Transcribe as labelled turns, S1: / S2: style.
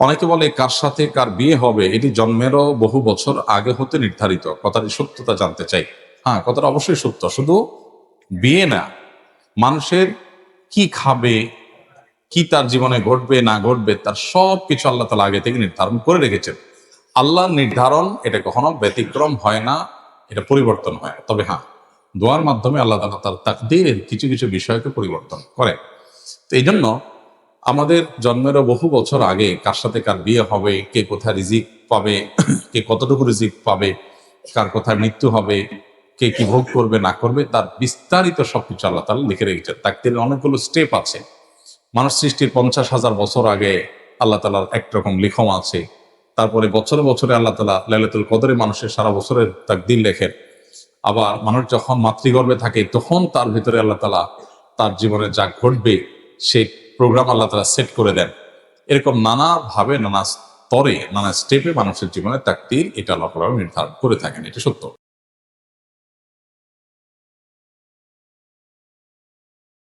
S1: অনেকে বলে কার সাথে কার বিয়ে হবে, এটি জন্মেরও বহু বছর আগে হতে নির্ধারিত। কথাটি সত্যতা জানতে চাই। হ্যাঁ কথাটা অবশ্যই সত্য। শুধু বিয়ে না, মানুষের কি খাবে, কি তার জীবনে ঘটবে, না ঘটবে, তার সব কিছু আল্লাহ তালা আগে থেকে নির্ধারণ করে রেখেছেন। আল্লাহর নির্ধারণ, এটা কখনো ব্যতিক্রম হয় না, এটা পরিবর্তন হয়। তবে হ্যাঁ দোয়ার মাধ্যমে আল্লাহ তালা তার তাকদিরের কিছু কিছু বিষয়কে পরিবর্তন করে। তো এই জন্য আমাদের জন্মেরও বহু বছর আগে কার সাথে কার বিয়ে হবে, কে কোথায় রিজিক পাবে, কে কতটুকু রিজিক পাবে, কার কোথায় মৃত্যু হবে, কে কি ভোগ করবে, না করবে, তার বিস্তারিত সবকিছু আল্লাহ তালা লিখে রেখেছেন। তাকদিরের অনেকগুলো স্টেপ আছে। মানুষ সৃষ্টির পঞ্চাশ হাজার বছর আগে আল্লাহ তালার একরকম লিখন আছে। তারপরে বছরে বছরে আল্লাহ তালা লাইলাতুল কদরে মানুষের সারা বছরের তাকদির লেখেন। আবার মানুষ যখন মাতৃগর্ভে থাকে, তখন তার ভিতরে আল্লাহ তালা তার জীবনে যা ঘটবে সেই প্রোগ্রাম আল্লাহ তালা সেট করে দেন। এরকম নানাভাবে, নানা স্তরে, নানা স্টেপে মানুষের জীবনে তাকতির এটা আল্লাহ নির্ধারণ করে থাকেন, এটা সত্য।